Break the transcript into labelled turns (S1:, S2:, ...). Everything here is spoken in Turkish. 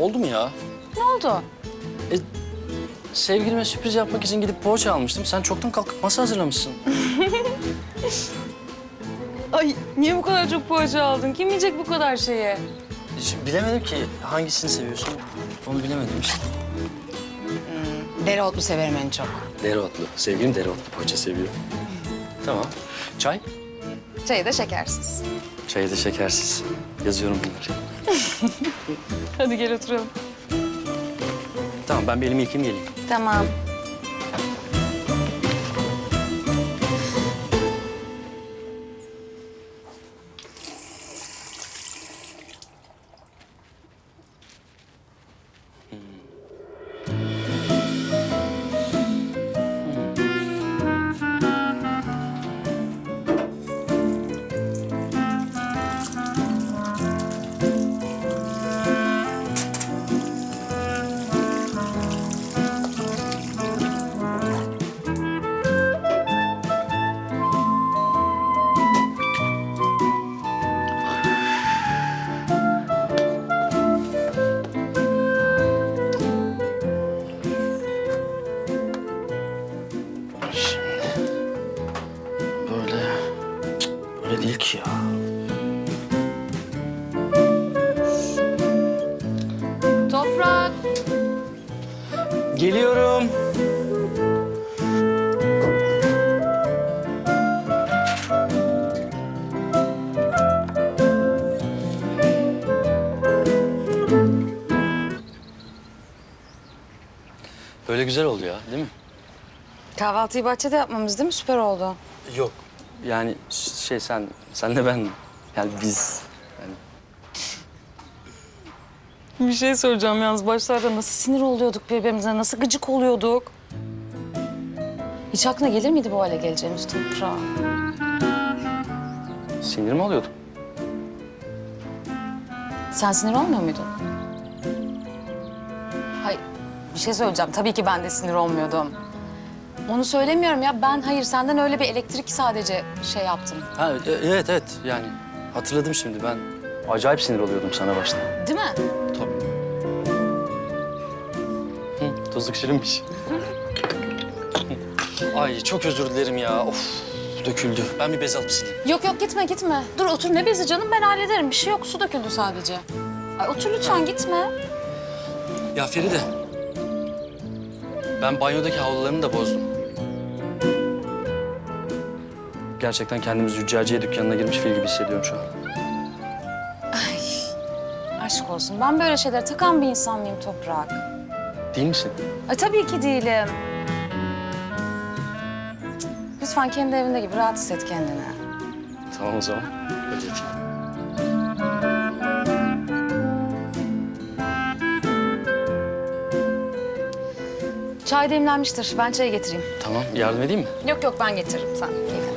S1: oldu mu ya?
S2: Ne oldu?
S1: Sevgilime sürpriz yapmak için gidip poğaça almıştım. Sen çoktan kalkıp masa hazırlamışsın.
S2: Ay niye bu kadar çok poğaça aldın? Kim yiyecek bu kadar şeyi?
S1: Hiç bilemedim ki hangisini seviyorsun. Onu bilemedim işte.
S2: Dereotlu severim en çok.
S1: Dereotlu. Sevgilim dereotlu poğaça seviyor. Tamam. Çay?
S2: Çayı da şekersiz.
S1: Çayı da şekersiz. Yazıyorum bunları.
S2: Hadi gel oturalım.
S1: Tamam ben bir elimi yıkayayım geleyim.
S2: Tamam.
S1: Ki ya.
S2: Toprak.
S1: Geliyorum. Böyle güzel oldu ya, değil mi?
S2: Kahvaltıyı bahçede yapmamız değil mi? Süper oldu.
S1: Yok. Yani ş- şey sen, senle ben, yani biz. Yani
S2: Bir şey soracağım yalnız. Başlarda nasıl sinir oluyorduk birbirimize, nasıl gıcık oluyorduk. Hiç aklına gelir miydi bu hale geleceğimiz toprağa?
S1: sinir mi oluyordun?
S2: Sen sinir olmuyor muydun? Hayır, bir şey söyleyeceğim. Tabii ki ben de sinir olmuyordum. Onu söylemiyorum ya. Ben hayır senden öyle bir elektrik sadece şey yaptım.
S1: Ha, e- evet evet yani hatırladım şimdi ben acayip sinir oluyordum sana başta.
S2: Değil mi?
S1: Tabii. Hı, tuzluk şirinmiş. Ay çok özür dilerim ya. Of döküldü. Ben bir bez alıp sileyim.
S2: Yok yok gitme gitme. Dur otur ne bezi canım ben hallederim. Bir şey yok su döküldü sadece. Ay otur lütfen gitme.
S1: Ya Feride. Ben banyodaki havlularını da bozdum. Gerçekten kendimi züccaciye dükkanına girmiş fil gibi hissediyorum şu an.
S2: Aşk olsun ben böyle şeylere takan bir insan mıyım Toprak?
S1: Değil misin?
S2: Ay tabii ki değilim. Lütfen kendi evinde gibi rahat hisset kendini.
S1: Tamam o zaman. Yapayım.
S2: Çay demlenmiştir. Ben çayı getireyim.
S1: Tamam yardım edeyim mi?
S2: Yok yok ben getiririm. Sen keyfine